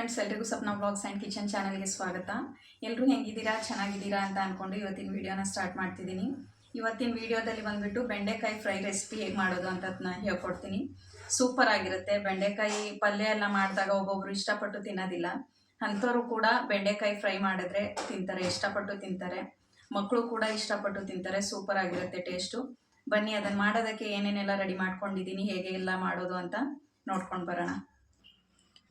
Friends ಎಲ್ರಿಗೂ Sapna blogs and kitchen ಚಾನಲ್ಗೆ ಸ್ವಾಗತ. ಎಲ್ಲರೂ ಹೆಂಗಿದ್ದೀರಾ? ಚೆನ್ನಾಗಿದ್ದೀರಾ ಅಂತ ಅಂದ್ಕೊಂಡು ಇವತ್ತಿನ ವಿಡಿಯೋನ ಸ್ಟಾರ್ಟ್ ಮಾಡ್ತಿದ್ದೀನಿ. ಇವತ್ತಿನ ವಿಡಿಯೋದಲ್ಲಿ ಬಂದುಬಿಟ್ಟು ಬೆಂಡೆಕಾಯಿ ಫ್ರೈ ರೆಸಿಪಿ ಹೇಗೆ ಮಾಡೋದು ಅಂತ ನಾನು ಹೇಳ್ಕೊಡ್ತೀನಿ. ಸೂಪರ್ ಆಗಿರುತ್ತೆ. ಬೆಂಡೆಕಾಯಿ ಪಲ್ಯ ಎಲ್ಲ ಮಾಡಿದಾಗ ಒಬ್ಬೊಬ್ರು ಇಷ್ಟಪಟ್ಟು ತಿನ್ನೋದಿಲ್ಲ. ಅಂಥವ್ರು ಕೂಡ ಬೆಂಡೆಕಾಯಿ ಫ್ರೈ ಮಾಡಿದ್ರೆ ತಿಂತಾರೆ, ಇಷ್ಟಪಟ್ಟು ತಿಂತಾರೆ. ಮಕ್ಕಳು ಕೂಡ ಇಷ್ಟಪಟ್ಟು ತಿಂತಾರೆ. ಸೂಪರ್ ಆಗಿರುತ್ತೆ ಟೇಸ್ಟು ಬನ್ನಿ ಅದನ್ನು ಮಾಡೋದಕ್ಕೆ ಏನೇನೆಲ್ಲ ರೆಡಿ ಮಾಡ್ಕೊಂಡಿದ್ದೀನಿ, ಹೇಗೆ ಎಲ್ಲ ಮಾಡೋದು ಅಂತ ನೋಡ್ಕೊಂಡು ಬರೋಣ.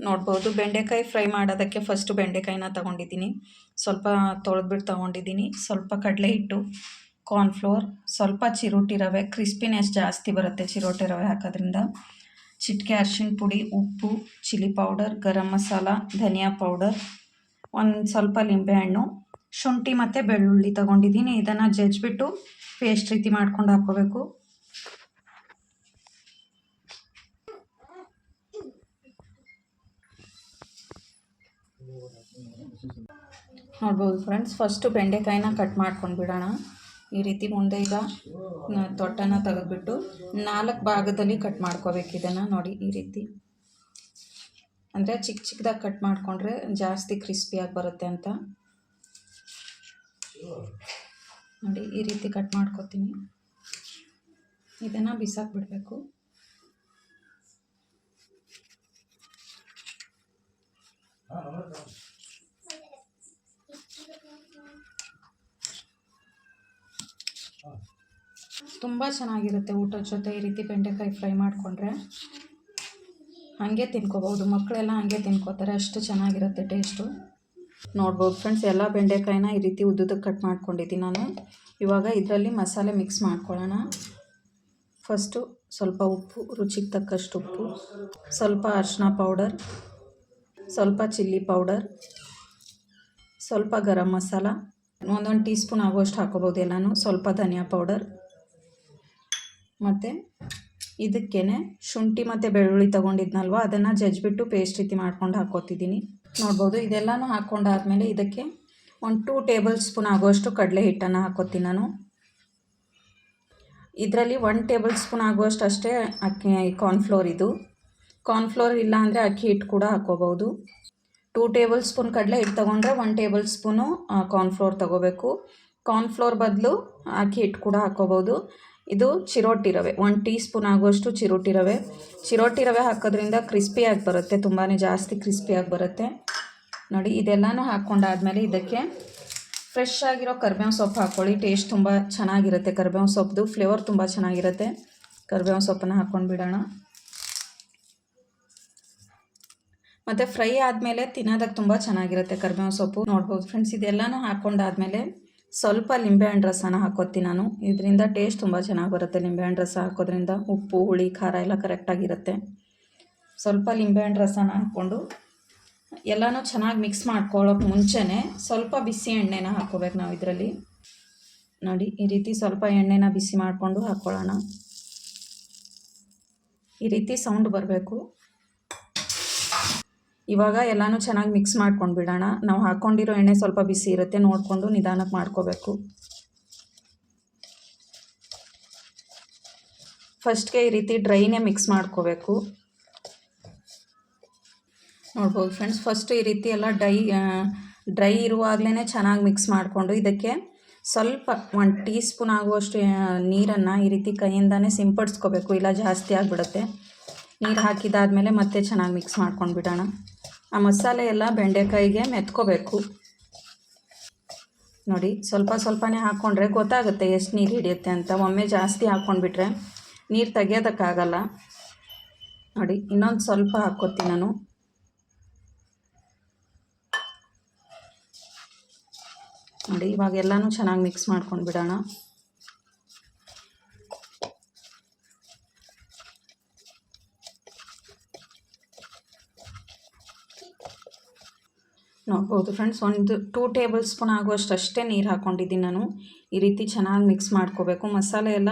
ನೋಡ್ಬೋದು. ಬೆಂಡೆಕಾಯಿ ಫ್ರೈ ಮಾಡೋದಕ್ಕೆ ಫಸ್ಟು ಬೆಂಡೆಕಾಯಿನ ತೊಗೊಂಡಿದ್ದೀನಿ. ಸ್ವಲ್ಪ ತೊಳೆದ್ಬಿಟ್ಟು ತೊಗೊಂಡಿದ್ದೀನಿ. ಸ್ವಲ್ಪ ಕಡಲೆ ಹಿಟ್ಟು ಕಾರ್ನ್ಫ್ಲೋರ್ ಸ್ವಲ್ಪ ಚಿರೋಟಿ ರವೆ ಕ್ರಿಸ್ಪಿನೆಸ್ ಜಾಸ್ತಿ ಬರುತ್ತೆ ಚಿರೋಟಿ ರವೆ ಹಾಕೋದ್ರಿಂದ. ಚಿಟಿಕೆ ಅರ್ಶಿನ ಪುಡಿ, ಉಪ್ಪು ಚಿಲ್ಲಿ ಪೌಡರ್ ಗರಂ ಮಸಾಲ, ಧನಿಯಾ ಪೌಡರ್ ಒಂದು ಸ್ವಲ್ಪ ಲಿಂಬೆಹಣ್ಣು ಶುಂಠಿ ಮತ್ತು ಬೆಳ್ಳುಳ್ಳಿ ತೊಗೊಂಡಿದ್ದೀನಿ. ಇದನ್ನು ಜಜ್ಜಿಬಿಟ್ಟು ಪೇಸ್ಟ್ ರೀತಿ ಮಾಡ್ಕೊಂಡು ಹಾಕ್ಕೋಬೇಕು. ನೋಡ್ಬೋದು ಫ್ರೆಂಡ್ಸ್ ಫಸ್ಟು ಬೆಂಡೆಕಾಯಿನ ಕಟ್ ಮಾಡ್ಕೊಂಡು ಬಿಡೋಣ ಈ ರೀತಿ ಮುಂದೆ ಈಗ ತೊಟ್ಟನ ತೆಗೆದ್ಬಿಟ್ಟು ನಾಲ್ಕು ಭಾಗದಲ್ಲಿ ಕಟ್ ಮಾಡ್ಕೋಬೇಕು ಇದನ್ನು ನೋಡಿ ಈ ರೀತಿ. ಅಂದರೆ ಚಿಕ್ಕ ಚಿಕ್ಕದಾಗಿ ಕಟ್ ಮಾಡಿಕೊಂಡ್ರೆ ಜಾಸ್ತಿ ಕ್ರಿಸ್ಪಿಯಾಗಿ ಬರುತ್ತೆ ಅಂತ. ನೋಡಿ ಈ ರೀತಿ ಕಟ್ ಮಾಡ್ಕೊತೀನಿ. ಇದನ್ನು ಬಿಸಾಕ್ ತುಂಬ ಚೆನ್ನಾಗಿರುತ್ತೆ ಊಟದ ಜೊತೆ ಈ ರೀತಿ ಬೆಂಡೆಕಾಯಿ ಫ್ರೈ ಮಾಡಿಕೊಂಡ್ರೆ. ಹಾಗೆ ತಿನ್ಕೋಬೋದು ಮಕ್ಕಳೆಲ್ಲ ಹಾಗೆ ತಿನ್ಕೋತಾರೆ, ಅಷ್ಟು ಚೆನ್ನಾಗಿರುತ್ತೆ ಟೇಸ್ಟು. ನೋಡ್ಬೋದು ಫ್ರೆಂಡ್ಸ್, ಎಲ್ಲ ಬೆಂಡೆಕಾಯಿನ ಈ ರೀತಿ ಉದ್ದುದಕ್ಕೆ ಕಟ್ ಮಾಡ್ಕೊಂಡಿದ್ದೀನಿ ನಾನು. ಇವಾಗ ಇದರಲ್ಲಿ ಮಸಾಲೆ ಮಿಕ್ಸ್ ಮಾಡ್ಕೊಳ್ಳೋಣ. ಫಸ್ಟು ಸ್ವಲ್ಪ ಉಪ್ಪು, ರುಚಿಗೆ ತಕ್ಕಷ್ಟು ಉಪ್ಪು. ಸ್ವಲ್ಪ ಅರಿಶಿನ ಪೌಡರ್. ಸ್ವಲ್ಪ ಚಿಲ್ಲಿ ಪೌಡರ್, ಸ್ವಲ್ಪ ಗರಂ ಮಸಾಲ, ಒಂದೊಂದು ಟೀ ಸ್ಪೂನ್ ಆಗೋಷ್ಟು ಹಾಕೋಬೋದು ಎಲ್ಲನೂ, ಸ್ವಲ್ಪ ಧನಿಯಾ ಪೌಡರ್. ಮತ್ತು ಇದಕ್ಕೇ ಶುಂಠಿ ಮತ್ತು ಬೆಳ್ಳುಳ್ಳಿ ತೊಗೊಂಡಿದ್ನಲ್ವ, ಅದನ್ನು ಜಜ್ಜಿಬಿಟ್ಟು ಪೇಸ್ಟ್ ರೀತಿ ಮಾಡ್ಕೊಂಡು ಹಾಕೋತಿದ್ದೀನಿ. ನೋಡ್ಬೋದು, ಇದೆಲ್ಲನೂ ಹಾಕ್ಕೊಂಡಾದ್ಮೇಲೆ ಇದಕ್ಕೆ ಒಂದು ಟೂ ಟೇಬಲ್ ಸ್ಪೂನ್ ಆಗುವಷ್ಟು ಕಡಲೆ ಹಿಟ್ಟನ್ನು ಹಾಕೋತೀನಿ ನಾನು. ಇದರಲ್ಲಿ ಒನ್ ಟೇಬಲ್ ಸ್ಪೂನ್ ಆಗುವಷ್ಟು ಅಷ್ಟೇ ಅಕ್ಕಿ ಕಾರ್ನ್ಫ್ಲೋರ್ ಇದು. ಕಾರ್ನ್ಫ್ಲೋರ್ ಇಲ್ಲ ಅಂದರೆ ಅಕ್ಕಿ ಹಿಟ್ಟು ಕೂಡ ಹಾಕ್ಕೋಬೋದು ಟೂ ಟೇಬಲ್ ಸ್ಪೂನ್ ಕಡಲೆ ಹಿಟ್ಟು ತೊಗೊಂಡ್ರೆ ಒನ್ ಟೇಬಲ್ ಸ್ಪೂನು ಕಾರ್ನ್ಫ್ಲೋರ್ ತೊಗೋಬೇಕು. ಕಾರ್ನ್ಫ್ಲೋರ್ ಬದಲು ಅಕ್ಕಿ ಹಿಟ್ಟು ಕೂಡ ಹಾಕ್ಕೋಬೋದು ಇದು ಚಿರೋಟಿ ರವೆ ಒನ್ ಟೀ ಸ್ಪೂನ್ ಆಗುವಷ್ಟು ಚಿರೋಟಿ ರವೆ. ಚಿರೋಟಿ ರವೆ ಹಾಕೋದ್ರಿಂದ ಕ್ರಿಸ್ಪಿಯಾಗಿ ಬರುತ್ತೆ ತುಂಬಾ ಜಾಸ್ತಿ ಕ್ರಿಸ್ಪಿಯಾಗಿ ಬರುತ್ತೆ. ನೋಡಿ, ಇದೆಲ್ಲನೂ ಹಾಕ್ಕೊಂಡಾದ್ಮೇಲೆ ಇದಕ್ಕೆ ಫ್ರೆಶ್ ಆಗಿರೋ ಕರ್ಬೇವು ಸೊಪ್ಪು ಹಾಕ್ಕೊಳ್ಳಿ ಟೇಸ್ಟ್ ತುಂಬ ಚೆನ್ನಾಗಿರುತ್ತೆ ಕರ್ಬೇವು ಸೊಪ್ಪು ಫ್ಲೇವರ್ ತುಂಬ ಚೆನ್ನಾಗಿರುತ್ತೆ. ಕರ್ಬೇವು ಸೊಪ್ಪನ್ನು ಹಾಕ್ಕೊಂಡು ಬಿಡೋಣ. ಮತ್ತು ಫ್ರೈ ಆದಮೇಲೆ ತಿನ್ನೋದಕ್ಕೆ ತುಂಬ ಚೆನ್ನಾಗಿರುತ್ತೆ ಕರ್ಬೇವು ಸೊಪ್ಪು. ನೋಡ್ಬೋದು ಫ್ರೆಂಡ್ಸ್, ಇದೆಲ್ಲನೂ ಹಾಕ್ಕೊಂಡಾದ್ಮೇಲೆ ಸ್ವಲ್ಪ ಲಿಂಬೆಹಣ್ಣು ರಸನ ಹಾಕೋತೀನಿ ನಾನು. ಇದರಿಂದ ಟೇಸ್ಟ್ ತುಂಬ ಚೆನ್ನಾಗಿ ಬರುತ್ತೆ ಲಿಂಬೆಹಣ್ಣು ರಸ ಹಾಕೋದ್ರಿಂದ. ಉಪ್ಪು, ಹುಳಿ, ಖಾರ ಎಲ್ಲ ಕರೆಕ್ಟಾಗಿರುತ್ತೆ ಸ್ವಲ್ಪ ಲಿಂಬೆಹಣ್ಣು ರಸನ ಹಾಕ್ಕೊಂಡು ಎಲ್ಲನೂ ಚೆನ್ನಾಗಿ ಮಿಕ್ಸ್ ಮಾಡ್ಕೊಳ್ಳೋಕೆ ಮುಂಚೆನೇ ಸ್ವಲ್ಪ ಬಿಸಿ ಎಣ್ಣೆನ ಹಾಕ್ಕೋಬೇಕು ನಾವು ಇದರಲ್ಲಿ. ನೋಡಿ, ಈ ರೀತಿ ಸ್ವಲ್ಪ ಎಣ್ಣೆನ ಬಿಸಿ ಮಾಡಿಕೊಂಡು ಹಾಕ್ಕೊಳ್ಳೋಣ ಈ ರೀತಿ ಸೌಂಡ್ ಬರಬೇಕು. ಇವಾಗ ಎಲ್ಲನೂ ಚೆನ್ನಾಗಿ ಮಿಕ್ಸ್ ಮಾಡ್ಕೊಂಡು ಬಿಡೋಣ. ನಾವು ಹಾಕ್ಕೊಂಡಿರೋ ಎಣ್ಣೆ ಸ್ವಲ್ಪ ಬಿಸಿ ಇರುತ್ತೆ, ನೋಡಿಕೊಂಡು ನಿಧಾನಕ್ಕೆ ಮಾಡ್ಕೋಬೇಕು. ಫಸ್ಟ್ಗೆ ಈ ರೀತಿ ಡ್ರೈನೇ ಮಿಕ್ಸ್ ಮಾಡ್ಕೋಬೇಕು. ನೋಡ್ಬೋದು ಫ್ರೆಂಡ್ಸ್ ಫಸ್ಟು ಈ ರೀತಿ ಎಲ್ಲ ಡೈ ಡ್ರೈ ಇರುವಾಗಲೇ ಚೆನ್ನಾಗಿ ಮಿಕ್ಸ್ ಮಾಡಿಕೊಂಡು ಇದಕ್ಕೆ ಸ್ವಲ್ಪ ಒಂದು ಟೀ ಸ್ಪೂನ್ ಆಗುವಷ್ಟು ನೀರನ್ನು ಈ ರೀತಿ ಕೈಯಿಂದನೇ ಸಿಂಪಡಿಸ್ಕೋಬೇಕು. ಇಲ್ಲ ಜಾಸ್ತಿ ಆಗಿಬಿಡುತ್ತೆ. ನೀರು ಹಾಕಿದಾದಮೇಲೆ ಮತ್ತೆ ಚೆನ್ನಾಗಿ ಮಿಕ್ಸ್ ಮಾಡ್ಕೊಂಡು ಬಿಡೋಣ. ಆ ಮಸಾಲೆ ಎಲ್ಲ ಬೆಂಡೆಕಾಯಿಗೆ ಮೆತ್ಕೋಬೇಕು. ನೋಡಿ, ಸ್ವಲ್ಪ ಸ್ವಲ್ಪನೇ ಹಾಕ್ಕೊಂಡ್ರೆ ಗೊತ್ತಾಗುತ್ತೆ ಎಷ್ಟು ನೀರು ಹಿಡಿಯುತ್ತೆ ಅಂತ. ಒಮ್ಮೆ ಜಾಸ್ತಿ ಹಾಕ್ಕೊಂಡ್ಬಿಟ್ರೆ ನೀರು ತೆಗಿಯೋದಕ್ಕಾಗಲ್ಲ. ನೋಡಿ, ಇನ್ನೊಂದು ಸ್ವಲ್ಪ ಹಾಕ್ಕೋತೀನಿ ನಾನು. ನೋಡಿ ಇವಾಗ ಎಲ್ಲನೂ ಚೆನ್ನಾಗಿ ಮಿಕ್ಸ್ ಮಾಡ್ಕೊಂಡು ಬಿಡೋಣ. ನೋಡ್ಬೋದು ಫ್ರೆಂಡ್ಸ್ ಒಂದು ಟೂ ಟೇಬಲ್ ಸ್ಪೂನ್ ಆಗುವಷ್ಟು ಅಷ್ಟೇ ನೀರು ಹಾಕ್ಕೊಂಡಿದ್ದೀನಿ ನಾನು. ಈ ರೀತಿ ಚೆನ್ನಾಗಿ ಮಿಕ್ಸ್ ಮಾಡ್ಕೋಬೇಕು. ಮಸಾಲೆ ಎಲ್ಲ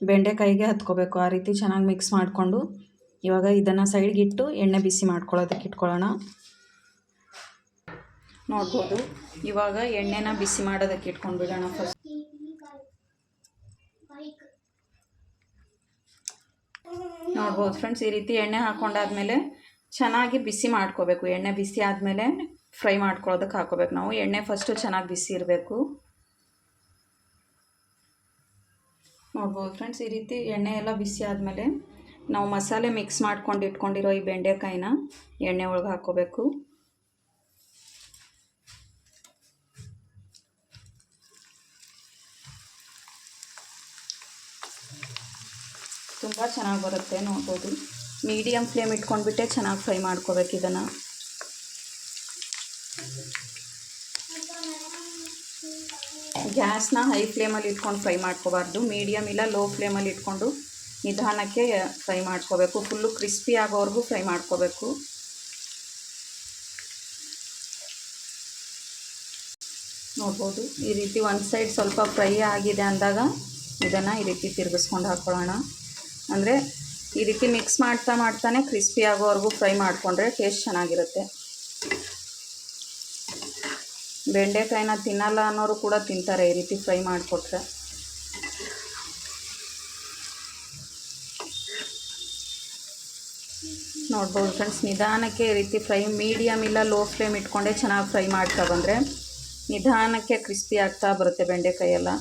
ಬೆಂಡೆಕಾಯಿಗೆ ಹತ್ಕೋಬೇಕು. ಆ ರೀತಿ ಚೆನ್ನಾಗಿ ಮಿಕ್ಸ್ ಮಾಡಿಕೊಂಡು ಇವಾಗ ಇದನ್ನು ಸೈಡ್ಗೆ ಇಟ್ಟು ಎಣ್ಣೆ ಬಿಸಿ ಮಾಡ್ಕೊಳ್ಳೋದಕ್ಕೆ ಇಟ್ಕೊಳ್ಳೋಣ. ನೋಡ್ಬೋದು. ಇವಾಗ ಎಣ್ಣೆನ ಬಿಸಿ ಮಾಡೋದಕ್ಕೆ ಇಟ್ಕೊಂಡು ಬಿಡೋಣ ಫಸ್ಟ್ ನೋಡ್ಬೋದು. ಫ್ರೆಂಡ್ಸ್ ಈ ರೀತಿ ಎಣ್ಣೆ ಹಾಕೊಂಡಾದ್ಮೇಲೆ ಚೆನ್ನಾಗಿ ಬಿಸಿ ಮಾಡ್ಕೋಬೇಕು. ಎಣ್ಣೆ ಬಿಸಿ ಆದಮೇಲೆ ಫ್ರೈ ಮಾಡ್ಕೊಳ್ಳೋದಕ್ಕೆ ಹಾಕೋಬೇಕು ನಾವು. ಎಣ್ಣೆ ಫಸ್ಟು ಚೆನ್ನಾಗಿ ಬಿಸಿ ಇರಬೇಕು. ನೋಡ್ಬೋದು ಫ್ರೆಂಡ್ಸ್ ಈ ರೀತಿ ಎಣ್ಣೆ ಎಲ್ಲ ಬಿಸಿ ಆದಮೇಲೆ ನಾವು ಮಸಾಲೆ ಮಿಕ್ಸ್ ಮಾಡ್ಕೊಂಡು ಇಟ್ಕೊಂಡಿರೋ ಈ ಬೆಂಡೆಕಾಯಿನ ಎಣ್ಣೆ ಒಳಗೆ ಹಾಕೋಬೇಕು. ತುಂಬ ಚೆನ್ನಾಗಿ ಬರುತ್ತೆ ನೋಡ್ಬೋದು. ಮೀಡಿಯಮ್ ಫ್ಲೇಮ್ ಇಟ್ಕೊಂಡ್ಬಿಟ್ಟೆ ಚೆನ್ನಾಗಿ ಫ್ರೈ ಮಾಡ್ಕೋಬೇಕು ಇದನ್ನು. ಗ್ಯಾಸ್ನ ಹೈ ಫ್ಲೇಮಲ್ಲಿ ಇಟ್ಕೊಂಡು ಫ್ರೈ ಮಾಡ್ಕೋಬಾರ್ದು. ಮೀಡಿಯಮ್ ಇಲ್ಲ, ಲೋ ಫ್ಲೇಮಲ್ಲಿ ಇಟ್ಕೊಂಡು ನಿಧಾನಕ್ಕೆ ಫ್ರೈ ಮಾಡ್ಕೋಬೇಕು. ಫುಲ್ಲು ಕ್ರಿಸ್ಪಿ ಆಗೋವರೆಗೂ ಫ್ರೈ ಮಾಡ್ಕೋಬೇಕು. ನೋಡ್ಬೋದು, ಈ ರೀತಿ ಒಂದು ಸೈಡ್ ಸ್ವಲ್ಪ ಫ್ರೈ ಆಗಿದೆ ಅಂದಾಗ ಇದನ್ನು ಈ ರೀತಿ ತಿರುಗಿಸ್ಕೊಂಡು ಹಾಕ್ಕೊಳ್ಳೋಣ ಅಂದರೆ ಈ ರೀತಿ ಮಿಕ್ಸ್ ಮಾಡ್ತಾ ಮಾಡ್ತಾನೆ ಕ್ರಿಸ್ಪಿ ಆಗೋವರೆಗೂ ಫ್ರೈ ಮಾಡಿಕೊಂಡ್ರೆ ಟೇಸ್ಟ್ ಚೆನ್ನಾಗಿರುತ್ತೆ. ಬೆಂಡೆಕಾಯಿನ ತಿನ್ನಲ್ಲ ಅನ್ನೋರು ಕೂಡ ತಿಂತಾರೆ ಈ ರೀತಿ ಫ್ರೈ ಮಾಡಿಕೊಟ್ರೆ. ನೋಡ್ಬೋದು ಫ್ರೆಂಡ್ಸ್ ನಿಧಾನಕ್ಕೆ ಈ ರೀತಿ ಫ್ರೈ ಮೀಡಿಯಮ್ ಇಲ್ಲ ಲೋ ಫ್ಲೇಮ್ ಇಟ್ಕೊಂಡೆ ಚೆನ್ನಾಗಿ ಫ್ರೈ ಮಾಡ್ತಾ ಬಂದರೆ ನಿಧಾನಕ್ಕೆ ಕ್ರಿಸ್ಪಿ ಆಗ್ತಾ ಬರುತ್ತೆ ಬೆಂಡೆಕಾಯಿ ಎಲ್ಲ.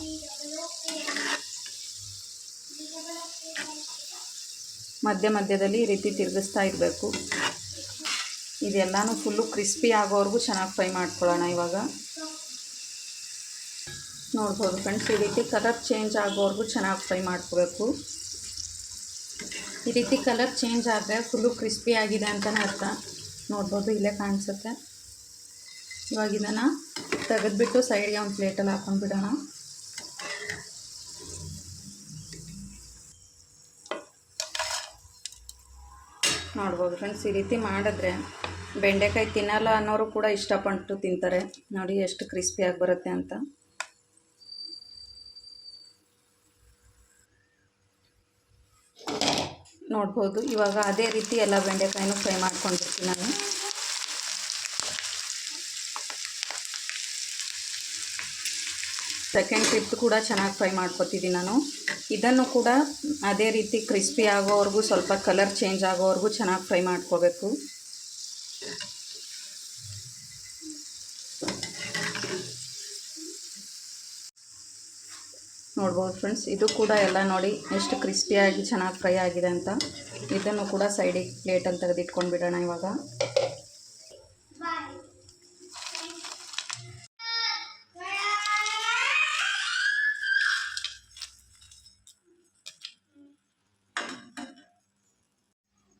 ಮಧ್ಯ ಮಧ್ಯದಲ್ಲಿ ಈ ರೀತಿ ತಿರುಗಿಸ್ತಾ ಇರಬೇಕು. ಇದೆಲ್ಲನೂ ಫುಲ್ಲು ಕ್ರಿಸ್ಪಿ ಆಗೋವರೆಗೂ ಚೆನ್ನಾಗಿ ಫ್ರೈ ಮಾಡ್ಕೊಳ್ಳೋಣ ಇವಾಗ. ನೋಡ್ಬೋದು ಫ್ರೆಂಡ್ಸ್ ಈ ರೀತಿ ಕಲರ್ ಚೇಂಜ್ ಆಗೋವರೆಗೂ ಚೆನ್ನಾಗಿ ಫ್ರೈ ಮಾಡ್ಕೋಬೇಕು. ಈ ರೀತಿ ಕಲರ್ ಚೇಂಜ್ ಆದರೆ ಫುಲ್ಲು ಕ್ರಿಸ್ಪಿ ಆಗಿದೆ ಅಂತಲೇ ಅರ್ಥ. ನೋಡ್ಬೋದು ಇಲ್ಲೇ ಕಾಣಿಸುತ್ತೆ. ಇವಾಗ ಇದನ್ನು ತೆಗೆದ್ಬಿಟ್ಟು ಸೈಡ್ಗೆ ಒಂದು ಪ್ಲೇಟಲ್ಲಿ ಹಾಕೊಂಡು ನೋಡ್ಬೋದು ಫ್ರೆಂಡ್ಸ್. ಈ ರೀತಿ ಮಾಡಿದ್ರೆ ಬೆಂಡೆಕಾಯಿ ತಿನ್ನಲ್ಲ ಅನ್ನೋರು ಕೂಡ ಇಷ್ಟಪಟ್ಟು ತಿಂತಾರೆ. ನೋಡಿ ಎಷ್ಟು ಕ್ರಿಸ್ಪಿಯಾಗಿ ಬರುತ್ತೆ ಅಂತ. ನೋಡ್ಬೋದು. ಇವಾಗ ಅದೇ ರೀತಿ ಎಲ್ಲ ಬೆಂಡೆಕಾಯಿನೂ ಫ್ರೈ ಮಾಡ್ಕೊಂಡಿರ್ತೀನಿ ನಾನು. ಸೆಕೆಂಡ್ ಟ್ರಿಪ್ ಕೂಡ ಚೆನ್ನಾಗಿ ಫ್ರೈ ಮಾಡ್ಕೊತಿದ್ದೀನಿ ನಾನು. ಇದನ್ನು ಕೂಡ ಅದೇ ರೀತಿ ಕ್ರಿಸ್ಪಿ ಆಗೋವರೆಗೂ ಸ್ವಲ್ಪ ಕಲರ್ ಚೇಂಜ್ ಆಗೋವರೆಗೂ ಚೆನ್ನಾಗಿ ಫ್ರೈ ಮಾಡ್ಕೋಬೇಕು. ನೋಡ್ಬೋದು ಫ್ರೆಂಡ್ಸ್ ಇದು ಕೂಡ ಎಲ್ಲ ನೋಡಿ ಎಷ್ಟು ಕ್ರಿಸ್ಪಿಯಾಗಿ ಚೆನ್ನಾಗಿ ಫ್ರೈ ಆಗಿದೆ ಅಂತ. ಇದನ್ನು ಕೂಡ ಸೈಡಿಗೆ ಪ್ಲೇಟಲ್ಲಿ ತೆಗೆದಿಟ್ಕೊಂಡು ಬಿಡೋಣ ಇವಾಗ.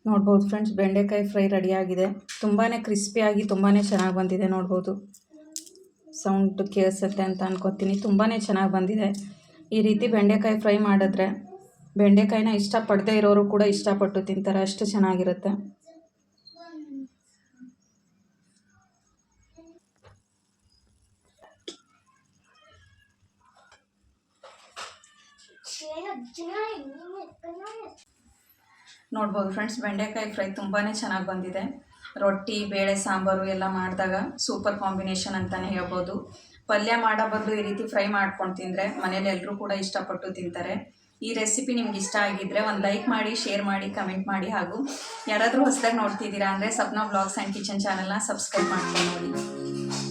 ನೋಡ್ಬೋದು ಫ್ರೆಂಡ್ಸ್, ಬೆಂಡೆಕಾಯಿ ಫ್ರೈ ರೆಡಿಯಾಗಿದೆ ತುಂಬಾ ಕ್ರಿಸ್ಪಿಯಾಗಿ ತುಂಬಾ ಚೆನ್ನಾಗಿ ಬಂದಿದೆ ನೋಡ್ಬೋದು. ಸೌಂಡ್ ಕೇಳಿಸುತ್ತೆ ಅಂತ ಅನ್ಕೋತೀನಿ. ತುಂಬಾ ಚೆನ್ನಾಗಿ ಬಂದಿದೆ. ಈ ರೀತಿ ಬೆಂಡೆಕಾಯಿ ಫ್ರೈ ಮಾಡಿದ್ರೆ ಬೆಂಡೆಕಾಯಿನ ಇಷ್ಟಪಡದೇ ಇರೋರು ಕೂಡ ಇಷ್ಟಪಟ್ಟು ತಿಂತಾರೆ. ಅಷ್ಟು ಚೆನ್ನಾಗಿರುತ್ತೆ. ನೋಡ್ಬೋದು ಫ್ರೆಂಡ್ಸ್ ಬೆಂಡೆಕಾಯಿ ಫ್ರೈ ತುಂಬಾ ಚೆನ್ನಾಗಿ ಬಂದಿದೆ. ರೊಟ್ಟಿ, ಬೇಳೆ, ಸಾಂಬಾರು ಎಲ್ಲ ಮಾಡಿದಾಗ ಸೂಪರ್ ಕಾಂಬಿನೇಷನ್ ಅಂತಲೇ ಹೇಳ್ಬೋದು. ಪಲ್ಯ ಮಾಡೋ ಬದಲು ಈ ರೀತಿ ಫ್ರೈ ಮಾಡ್ಕೊಂಡು ತಿಂದರೆ ಮನೇಲಿ ಎಲ್ಲರೂ ಕೂಡ ಇಷ್ಟಪಟ್ಟು ತಿಂತಾರೆ. ಈ ರೆಸಿಪಿ ನಿಮ್ಗೆ ಇಷ್ಟ ಆಗಿದ್ದರೆ ಒಂದು ಲೈಕ್ ಮಾಡಿ ಶೇರ್ ಮಾಡಿ ಕಮೆಂಟ್ ಮಾಡಿ ಹಾಗೂ ಯಾರಾದರೂ ಹೊಸದಾಗಿ ನೋಡ್ತಿದ್ದೀರಾ ಅಂದರೆ ಸಪ್ನಾ ಬ್ಲಾಗ್ಸ್ ಆ್ಯಂಡ್ ಕಿಚನ್ ಚಾನಲ್ನ ಸಬ್ಸ್ಕ್ರೈಬ್ ಮಾಡ್ಕೊಂಡು ನೋಡಿ.